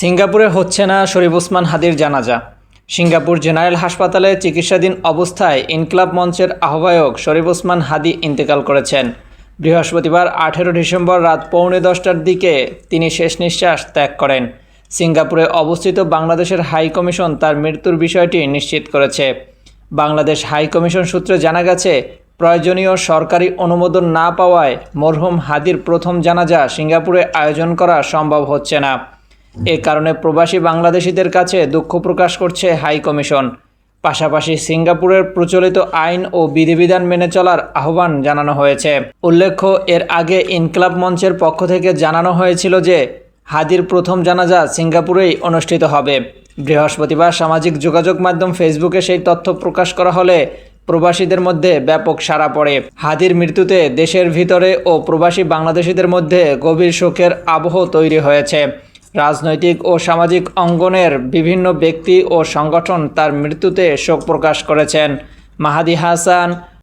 সিঙ্গাপুরে হচ্ছে না শরীফ ওসমান হাদির জানাজা। সিঙ্গাপুর জেনারেল হাসপাতালে চিকিৎসাধীন অবস্থায় ইনকলাব মঞ্চের আহ্বায়ক শরীফ ওসমান হাদি ইন্তেকাল করেছেন। বৃহস্পতিবার আঠেরো ডিসেম্বর রাত পৌনে দশটার দিকে তিনি শেষ নিঃশ্বাস ত্যাগ করেন। সিঙ্গাপুরে অবস্থিত বাংলাদেশের হাই কমিশন তার মৃত্যুর বিষয়টি নিশ্চিত করেছে। বাংলাদেশ হাই কমিশন সূত্রে জানা গেছে, প্রয়োজনীয় সরকারি অনুমোদন না পাওয়ায় মরহুম হাদির প্রথম জানাজা সিঙ্গাপুরে আয়োজন করা সম্ভব হচ্ছে না। এ কারণে প্রবাসী বাংলাদেশিদের কাছে দুঃখ প্রকাশ করছে হাই কমিশন। পাশাপাশি সিঙ্গাপুরের প্রচলিত আইন ও বিধিবিধান মেনে চলার আহ্বান জানানো হয়েছে। উল্লেখ্য, এর আগে ইনকলাব মঞ্চের পক্ষ থেকে জানানো হয়েছিল যে, হাদির প্রথম জানাজা সিঙ্গাপুরেই অনুষ্ঠিত হবে। বৃহস্পতিবার সামাজিক যোগাযোগ মাধ্যম ফেসবুকে সেই তথ্য প্রকাশ করা হলে প্রবাসীদের মধ্যে ব্যাপক সাড়া পড়ে। হাদির মৃত্যুতে দেশের ভিতরে ও প্রবাসী বাংলাদেশিদের মধ্যে গভীর শোকের আবহ তৈরি হয়েছে। রাজনৈতিক ও সামাজিক অঙ্গনের বিভিন্ন ব্যক্তি ও সংগঠন তার মৃত্যুতে শোক প্রকাশ করেছেন। মাহাদি হাসান